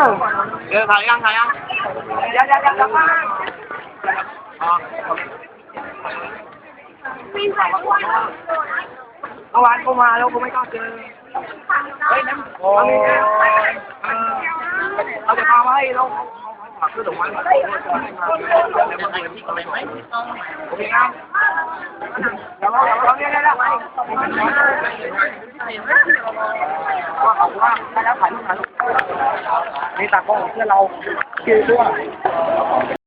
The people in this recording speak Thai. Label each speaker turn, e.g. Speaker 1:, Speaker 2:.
Speaker 1: เออถ่ายยังถ่ายยัง
Speaker 2: เดี๋ยวเดี๋ยวเดี๋ยวกลับมา
Speaker 1: อ๋อ
Speaker 2: ปีนใส่ทุกวันเมื่อวานกูมาแล้วกูไม่กล้าเจอเฮ้ยนั่น
Speaker 1: โอ้
Speaker 2: เรามีแค่เอาจะพามาให้เราฝากซื้อดอกไม้มาเดี๋ยวมาเดี๋ยวพี่ก็ไม่ไหมโอเคครับเดี๋ยวเราเดี๋ยวเราเนี่ยได้ นี่ตากล้องเพื่อนเราคือด้วย